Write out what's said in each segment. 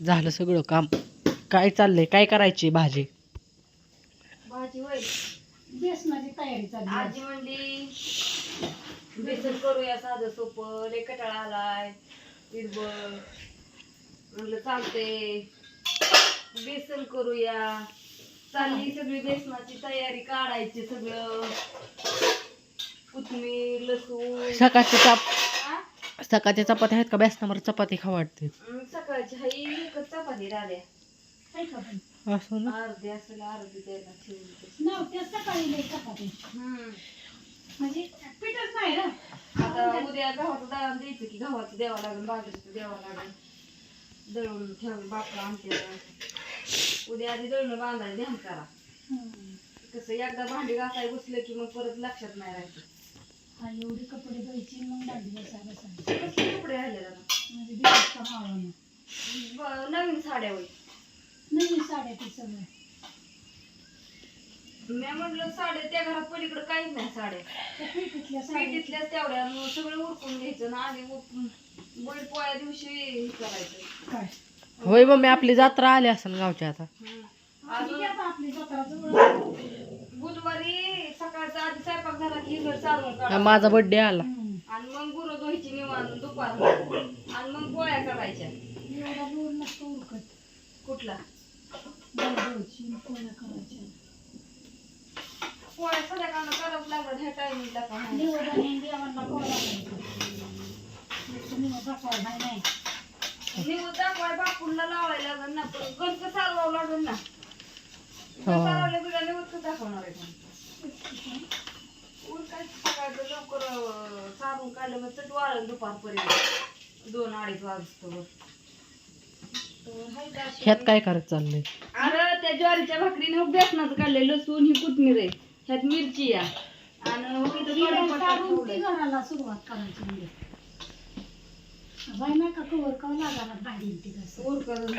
झालं सगळं काम. काय चाललंय? काय करायची भाजी? भाजी होय. बेसनाची तयारी चालली आहे. आजी म्हणली बेसन करूया साधं सोपं. लय कटाळा आलाय. म्हणलं चालते बेसन करूया. चालली सगळी बेसनाची तयारी काढायची सगळं. कोथमीर लसूण. सकाळची हा? सकाळच्या चपात्या आहेत का? बेसनावर चपाती खा वाटते. सकाळची हाई एकच चपाती राहिल्या. काय का पण? असं ना? अर्धी असेल अर्धी द्यायला ठेवली त्या सकाळी लई चपाती हम्म. म्हणजे पीठच नाही ना आता उद्या गव्हाचं दळण द्यायचं की गव्हाचं द्यावं लागेल बाजरीचं द्यावं लागेल. दळून ठेवलं बापला आमच्या उद्या आधी दळणं बांधायला ध्यान करा. कसं एकदा भांडी घासाय बसलं की मग परत लक्षात नाही राहायचं हा एवढी कपडे धुवायची मग बसायला कसले कपडे राहिले जरा म्हणजे दिवस का मावळणं. ब- नवीन साड्या होईल नवीन साड्या ते सगळं. मी म्हटलं साड्या त्या घरात पलीकडे काहीच नाही साड्या. त्या पीठीतल्या साड्या. पेटीतल्याच तेवढ्या मग सगळं उरकून घ्यायचं ना आणि उरकून बैल पोळ्या दिवशी हे करायचं. काय? होय मम्मी आपली जत्रा आली असेल गावच्या आता. अजून आपली जत्रा जवळ बुधवारी सकाळचा आधी स्वयंपाक झाला की घर चालून हा. माझा बर्थडे आला. आणि मग गुरं धुवायची निवांत दुपार. आणि मग पोळ्या करायच्या. एवढा लोड नसतो उरकत. कुठला? दळदळची पोळ्या करायच्या. पोळ्या संध्याकाळनं करावं लागलं ह्या टायमिंगला का नाही. निवड आणि देवांना निवड दाखवायला नाही. नाही निवड दाखवाय बापूंना लावायला लागेल ना पण गणक सारवावं लागेल ना. लवकर अं, सारून काढलं मग चट वाळलं दुपारपर्यंत. दोन अडीच वाजतो ह्यात काय करत चाललंय? अरे त्या ज्वारीच्या भाकरीने बेसनाचं काढलंय लसूण ही कोथमीर आहे. ह्यात मिरची या. आणि. घराला सुरुवात करायची म्हणजे. बाई नाही का कवर का लागायला भांडी ती कसं उरकत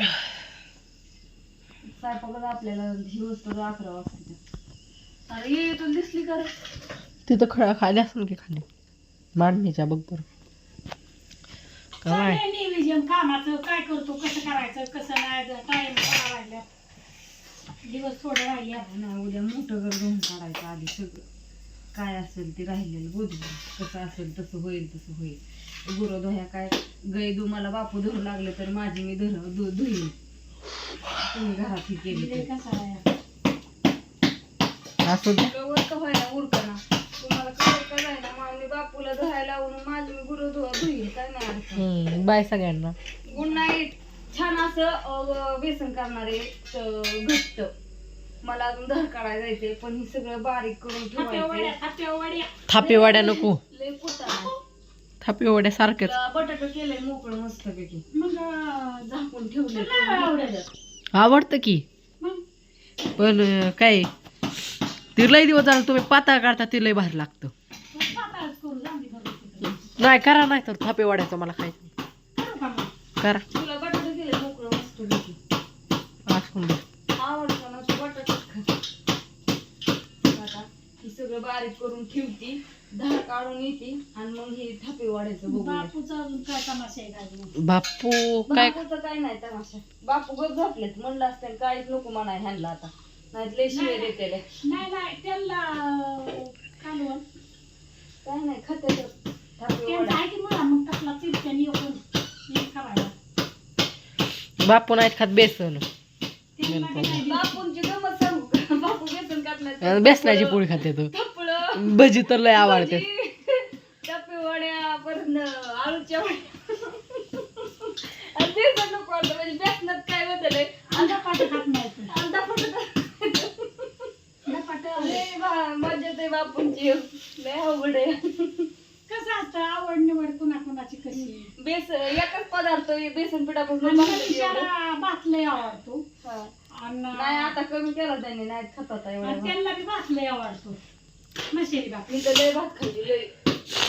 स्वयंपाकाला आपल्याला दिवस तर अकरा वाजता. अरे ये इथून दिसली कर तिथं खळा खाली असेल की खाली? मांडणीच्या बघ बरं. काय? चाललंय नियोजन कामाचं काय करतो कसं करायचं कसं नाही टाइम दिवस थोडे राहिले ना उद्या मोठं घर घेऊन काढायचं आधी सगळं. काय असेल ते राहिलेलं बुधवार कसं असेल तसं होईल तसं होईल. गुरं धुया काय? गाय दु मला बापू धरू लागले तर माझी मी धर धु धुईन. घरात हे केली असं दे. व्हायला उरकना तुम्हाला का बापूला धुवायला लावून माझी मी गुरं धु धुईन काय नाही अडचण. हम्म, बाय सगळ्यांना. गुड नाईट छान असं अं, बेसन करणारे अं, घट्ट. मला अजून धार काढायला जायचंय पण हे सगळं बारीक करून थाप्या वड्या ठेवायचं थाप्या वड्या थापी वड्या नको. लय कुटाणा थापी वड्या सारख्याच. बटाटा केलंय मोकळं मस्त पैकी मग अं, झाकून आवडेल. आवडतं की? पण काय ती लय दिवस झालं तुम्ही पातळ काढता ती लय भारी लागतं. नाही करा नाही तर थापी वड्याचं मला खायचं करू का सगळं बारीक करून ठेवती धार काढून येते आणि मग हे थापी वाढायचं बघूया बापूचा अजून काय तमाशा आहे काय मग? बापू काय बापूचं काय नाही तमाशा. बापू गप झोपलेत. म्हणलं असतं काहीच नको म्हणाय ह्यांना आता. नाही लय शिवे देते नाही. नाही त्यांना कालवण काय नाही खाते तर थापी त्यांचा वड्या. आहे की मला मग टाकला चिरक्याने येऊन हे करायला. बापू नाहीत खात बेसन. त्यांना काय नाही दिलं. बापूंची गमत बेसनाची पोळी खाते तू. भजी तर लय आवडते. म्हणजे कसं असतं आवड निवड कुणा कुणाची कशी? बेस एकच पदार्थ बेसन पिठापासून लय आवडतो. आणि नाही आता कमी केला त्यांनी नाही खात आता आणि एवढा. त्यांना बी भात लय आवडतो मशेरी भात मी तर लय भात खाल्ली लय.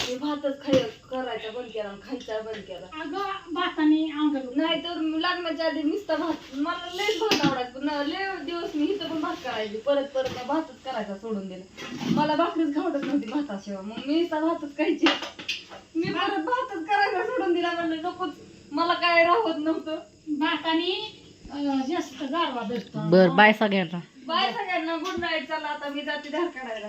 मी भातच खाय करायचा बंद केला आणि खायचा बंद केला. अगं भाताने अंग. नाही तर लग्नाच्या आधी नुसता भात मला लय भात आवडायचं. पण लय दिवस मी इथं पण भात करायची परत परत भातच करायचा सोडून दिला. मला भाकरीच खावडत नव्हती भाताशिवाय. मग मी नुसता भातच खायची. मी परत भातच करायचा सोडून दिला म्हणलं नकोच. मला काय राहत नव्हतं. भातानी जास्त गारवा धरतो बर बाय सगळ्यांना. बाय सगळ्यांना. Good night. चला आता मी जाते धार काढायला